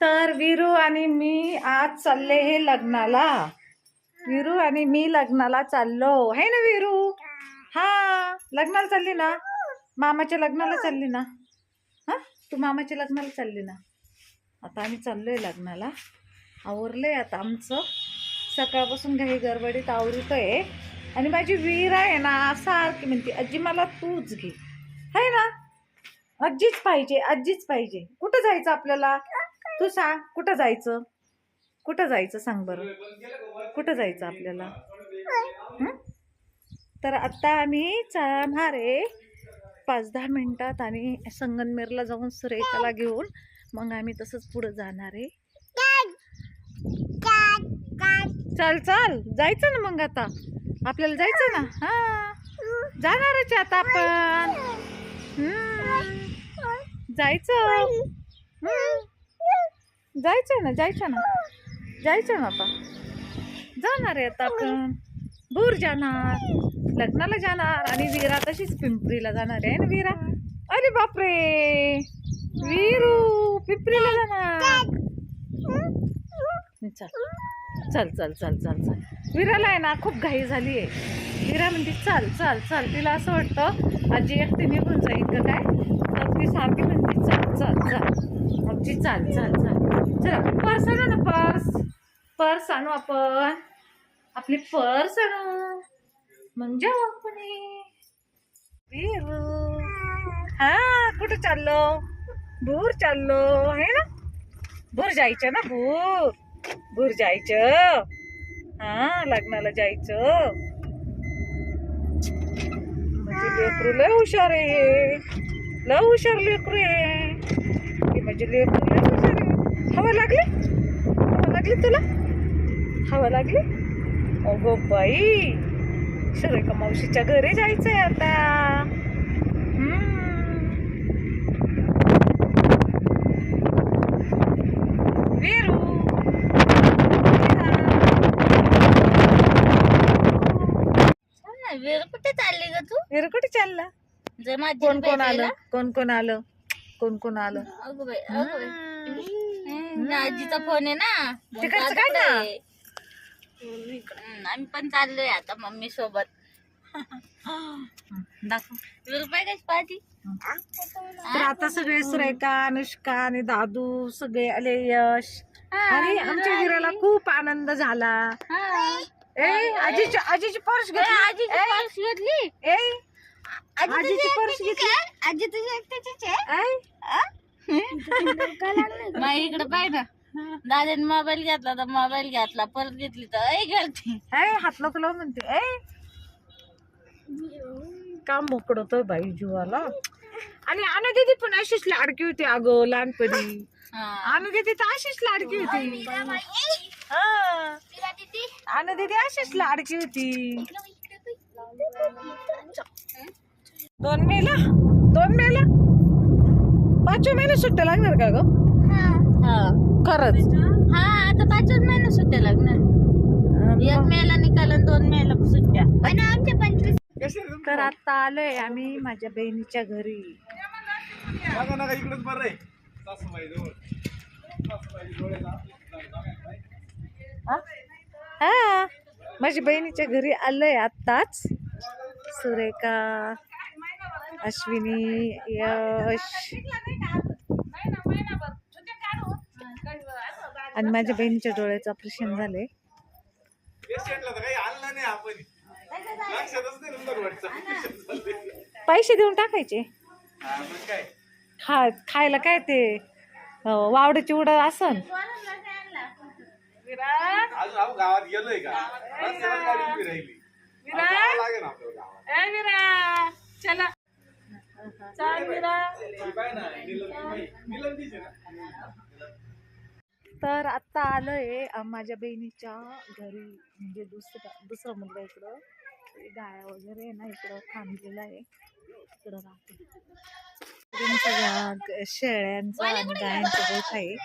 तर विरू आणि मी आज चालले हे लग्नाला. विरू आणि मी लग्नाला चाललो. है ना विरू? हा लग्नाला चालली ना? मामाच्या लग्नाला चालली ना? हा तू मामाच्या लग्नाला चालली ना? आता आम्ही चाललोय लग्नाला. आवरलंय आता आमचं. सकाळपासून घाई गडबडीत आवरतोय. आणि माझी वीर आहे ना सारखी म्हणते आजी मला तूच घे. है ना? आजीच पाहिजे आजीच पाहिजे. कुठं जायचं आपल्याला? तू सांग कुठं जायचं? कुठं जायचं सांग बरं? कुठं जायचं आपल्याला? तर आत्ता आम्ही जाणार आहे पाच दहा मिनटात आणि संगनमेरला जाऊन सुरेखाला घेऊन. मग आम्ही तसंच पुढं जाणार आहे. चल चल. जायचं ना मग आता. आपल्याला जायचं ना? हा. जाणारच आहे आता आपण. जायचं. जायचं ना जायचं ना. जायचं ना आता. जाणार आहे आता आपण. दूर जाणार लग्नाला जाणार आणि वीरा तशीच पिंपरीला जाणार आहे ना वीरा? अरे बापरे! वीरू पिंपरीला जाणार. चल चल चल चल चल चल. विराला आहे ना खूप घाई झाली आहे. विरा म्हणते चल चल चल. तिला असं वाटतं आजी एकटी निघून जाईल का काय? तर ती सारखी म्हणते चल चल चल. आजी चाल चल चल. चला पर्स आणू ना पर्स. पर्स आणू आपण. आपली पर्स आणू. म्हणजे आपण हा. कुठं चाललो? भूर चाललो. आहे ना? भूर जायचं ना भूर. भूर जायचं. हा लग्नाला जायचं. म्हणजे लेकरू लय हुशार आहे. लय हुशार लेकरू आहे. हे म्हणजे लेकरू लय आहे हवा लागली? हवा लागली तुला? हवा लागली? अगो बाई सुरेखा मावशीच्या घरी जायचंय आता. वीरू कुठे चालली ग तू? वीरू कुठे चालला? कोण कोण आलं? कोण कोण आलं? कोण कोण आलं? अगो बाई अगो बाई. आजीचा फोन आहे ना. मग दादा काय ना? हम्म, आम्ही पण चाललोय आता मम्मी सोबत. दाखव. वीर रुपये कशी पाहिजे तर आता सगळे सुरेखा अनुष्का आणि दादू सगळे आले यश. आणि आमच्या वीराला खूप आनंद झाला. ए आजीची आजीची पर्स घेतली. आजीची पर्स घेतली? ए. आजीची पर्स घेतली. आजी तुझी एकट्याचीच आहे? ए? मग इकडे पाय ना दादाने मोबाईल घेतला तर मोबाईल घेतला परत घेतली तर ऐ घालते ए हात नको लावू म्हणते ए काम मोकडवतोय बाई जीवाला आणि अनु दीदी पण अशीच लाडकी होती अगं लहानपणी अनु दीदी तर अशीच लाडकी होती हा अनु दीदी अशीच लाडकी होती दोन मेला दोन मेला पाचव्या महिने सुट्ट्या लागणार का ग? खरंच. हा आता पाचच महिने सुट्ट्या लागणार. एक मेला निकाल आणि दोन मेला सुट्ट्या. आणि आमच्या पंचवीस तर आता आलोय आम्ही माझ्या बहिणीच्या घरी. हा? हा. माझ्या बहिणीच्या घरी आलोय आत्ताच. सुरेखा अश्विनी यश. आणि माझ्या बहिणीच्या डोळ्याचं ऑपरेशन झालंय. पेशंटला तर काही आणलं नाही आपण लक्षातच नाही नंबर वाटचं पैसे देऊन टाकायचे. हा, खा खायला काय ते अं, वावड्याची उड असन. गावात गेलोय का तर आत्ता आलोय अं, माझ्या बहिणीच्या घरी म्हणजे दुसरं दुसरा मुलगा इकडं गाया वगैरे आहे ना इकडं थांबलेला आहे इकडं राहते ग- शेळ्यांचा आणि गायांचा गोठ आहे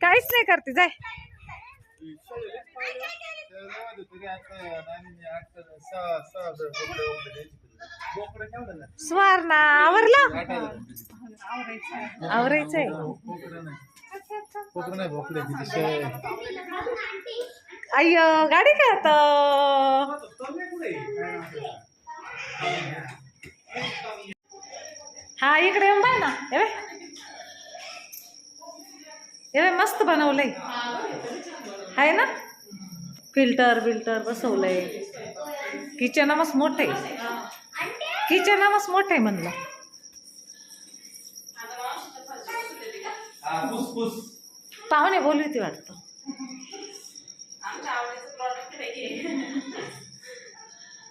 काहीच नाही करते जाय सुवारणा आवरला? आवरायचंय अय्य गाडी काय आता? हा इकडे येऊन बाय ना. हे बाय. हे मस्त बनवलंय. आहे ना? फिल्टर बिल्टर बसवलंय. किचन मस्त मोठं आहे. किचन मस्त मोठं आहे म्हणलं. पाहुणे बोलली होती वाटतं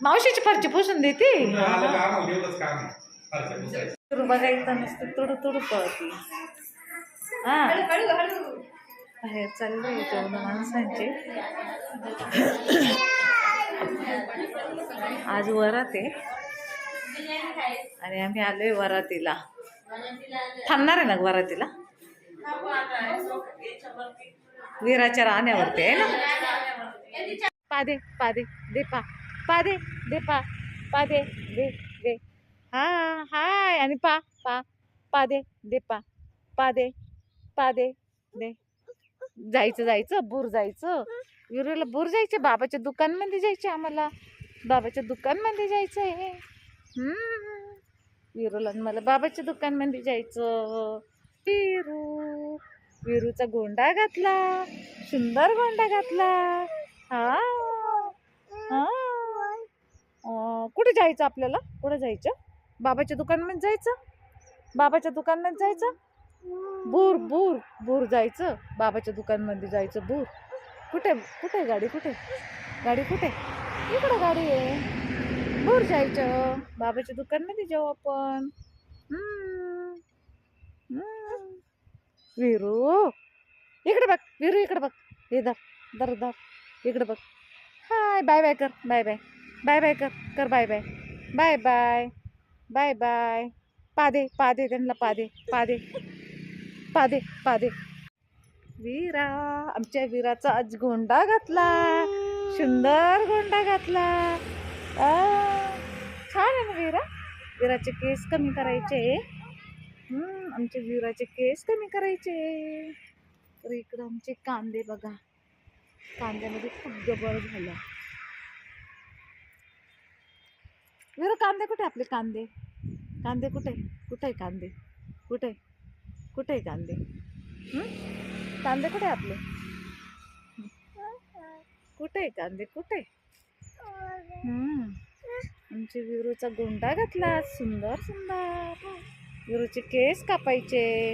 मावशीची फरची पुसून देते? बघायचं नसतं तुडू तुडू पळती. हा. बाहेर चाललंय जेवण माणसांचे. आज वरात आहे. आणि आम्ही आलोय वरातीला. थांबणार आहे ना वरातीला? वीराच्या राहण्यावरती आहे ना? पादे पादे दे पा. पादे दे पा. पादे दे दे. हा हाय. आणि पा पा. पादे दे पा. पादे पादे दे. जायचं जायचं. बूर जायचं. विरूला बूर जायचे. बाबाच्या दुकानमध्ये जायचे आम्हाला. बाबाच्या दुकानमध्ये जायचं आहे विरूला मला बाबाच्या दुकानमध्ये जायचं. विरू. विरूचा गोंडा घातला. सुंदर गोंडा घातला. हा. हा. कुठे जायचं आपल्याला? कुठे जायचं? बाबाच्या दुकानमध्ये जायचं? बाबाच्या दुकानात जायचं? बूर बूर बूर जायचं. बाबाच्या दुकानमध्ये जायचं बूर. कुठे कुठे गाडी कुठे? गाडी कुठे? इकडं गाडी आहे. भोर जायचं. बाबाच्या दुकानमध्ये जाऊ आपण. विरू. इकडे बघ विरू इकडे बघ. हे दर धर दर इकडे बघ. हाय बाय बाय कर बाय बाय बाय बाय कर कर bye bye bye bye bye bye पादे पादे त्यांना पादे पादे. पादे पादे. वीरा आमच्या वीराचा आज गोंडा घातला. सुंदर गोंडा घातला. छान आहे ना विरा? विराचे केस कमी करायचे आमचे विराचे केस कमी करायचे तर इकडं आमचे कांदे बघा. कांद्यामध्ये खूप गबळ झाला. विरा कांदे कुठे आपले कांदे? कांदे कुठे? कुठे आहे कांदे? कुठे? कुठे आहे कांदे कांदे कुठे आहे आपले? कुठे आहे कांदे? कुठे? आहे आमची विरूचा गोंडा घातला सुंदर सुंदर. विरूचे केस कापायचे.